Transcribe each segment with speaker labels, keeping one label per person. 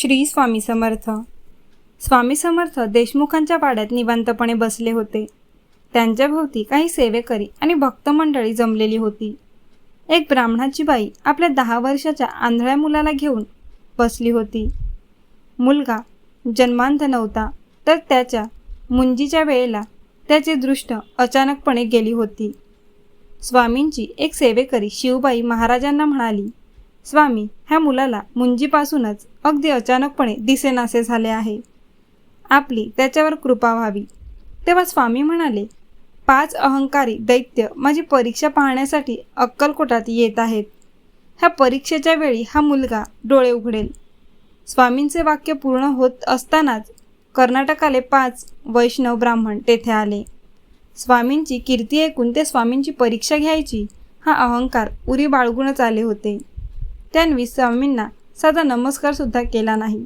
Speaker 1: श्री स्वामी समर्थ. स्वामी समर्थ देशमुखांच्या पाड्यात निवांतपणे बसले होते. त्यांच्या भोवती काही सेवेकरी आणि भक्तमंडळी जमलेली होती. एक ब्राह्मणाची बाई आपल्या दहा वर्षाच्या आंधळ्या मुलाला घेऊन बसली होती. मुलगा जन्मांध नव्हता तर त्याच्या मुंजीच्या वेळेला त्याची दृष्ट अचानकपणे गेली होती. स्वामींची एक सेवेकरी शिवबाई महाराजांना म्हणाली स्वामी ह्या मुलाला मुंजीपासूनच अगदी अचानकपणे दिसेनासे झाले आहे. आपली त्याच्यावर कृपा व्हावी. तेव्हा स्वामी म्हणाले पाच अहंकारी दैत्य माझी परीक्षा पाहण्यासाठी अक्कलकोटात येत आहेत. ह्या परीक्षेच्या वेळी हा मुलगा डोळे उघडेल. स्वामींचे वाक्य पूर्ण होत असतानाच कर्नाटकाले पाच वैष्णव ब्राह्मण तेथे आले. स्वामींची कीर्ती ऐकून ते स्वामींची परीक्षा घ्यायची हा अहंकार उरी बाळगूनच आले होते. त्यांनी स्वामींना साधा नमस्कारसुद्धा केला नाही.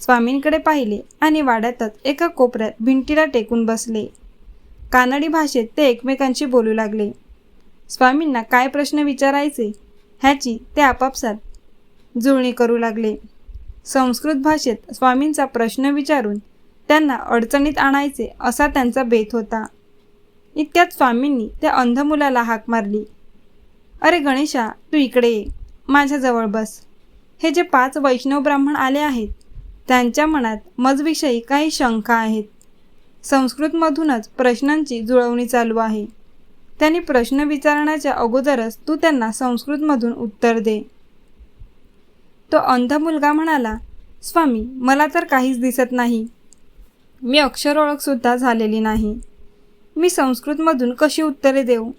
Speaker 1: स्वामींकडे पाहिले आणि वाड्यातच एका कोपऱ्यात भिंतीला टेकून बसले. कानडी भाषेत ते एकमेकांशी बोलू लागले. स्वामींना काय प्रश्न विचारायचे ह्याची ते आपापसात जुळणी करू लागले. संस्कृत भाषेत स्वामींचा प्रश्न विचारून त्यांना अडचणीत आणायचे असा त्यांचा बेत होता. इतक्यात स्वामींनी त्या अंध मुलाला हाक मारली. अरे गणेशा तू इकडे ये. माझ्याजवळ बस. हे जे पाच वैष्णव ब्राह्मण आले आहेत त्यांच्या मनात मजविषयी काही शंका आहेत. संस्कृतमधूनच प्रश्नांची जुळवणी चालू आहे. त्यांनी प्रश्न विचारण्याच्या अगोदरच तू त्यांना संस्कृतमधून उत्तर दे. तो अंध मुलगा म्हणाला स्वामी मला तर काहीच दिसत नाही. मी अक्षर ओळखसुद्धा झालेली नाही. मी संस्कृतमधून कशी उत्तरे देऊ?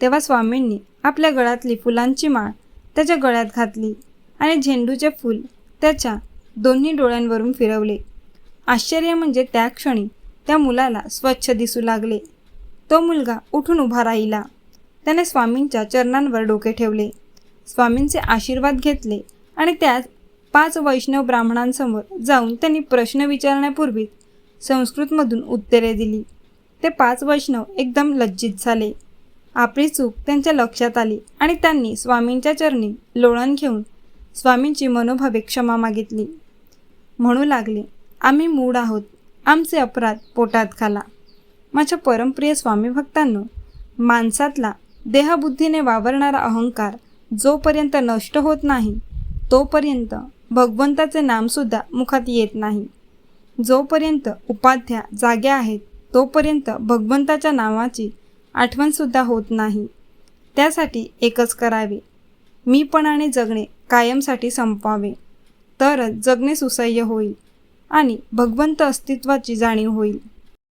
Speaker 1: तेव्हा स्वामींनी आपल्या गळ्यातली फुलांची माळ त्याच्या गळ्यात घातली आणि झेंडूचे फूल त्याच्या दोन्ही डोळ्यांवरून फिरवले. आश्चर्य म्हणजे त्या क्षणी त्या मुलाला स्वच्छ दिसू लागले. तो मुलगा उठून उभा राहिला. त्याने स्वामींच्या चरणांवर डोके ठेवले. स्वामींचे आशीर्वाद घेतले आणि त्यात पाच वैष्णव ब्राह्मणांसमोर जाऊन त्यांनी प्रश्न विचारण्यापूर्वी संस्कृतमधून उत्तरे दिली. ते पाच वैष्णव एकदम लज्जित झाले. आपली चूक त्यांच्या लक्षात आली आणि त्यांनी स्वामींच्या चरणी लोळण घेऊन स्वामींची मनोभावे क्षमा मागितली. म्हणू लागले आम्ही मूड आहोत. आमचे अपराध पोटात खाला माझ्या परमप्रिय स्वामी भक्तांनो माणसातला देहबुद्धीने वावरणारा अहंकार जोपर्यंत नष्ट होत नाही तोपर्यंत भगवंताचे नामसुद्धा मुखात येत नाही. जोपर्यंत उपाध्या जाग्या आहेत तोपर्यंत भगवंताच्या नावाची आठवणसुद्धा होत नाही. त्यासाठी एकच करावे. मीपणाने जगणे कायमसाठी संपवावे तरच जगणे सुसह्य होईल आणि भगवंत अस्तित्वाची जाणीव होईल.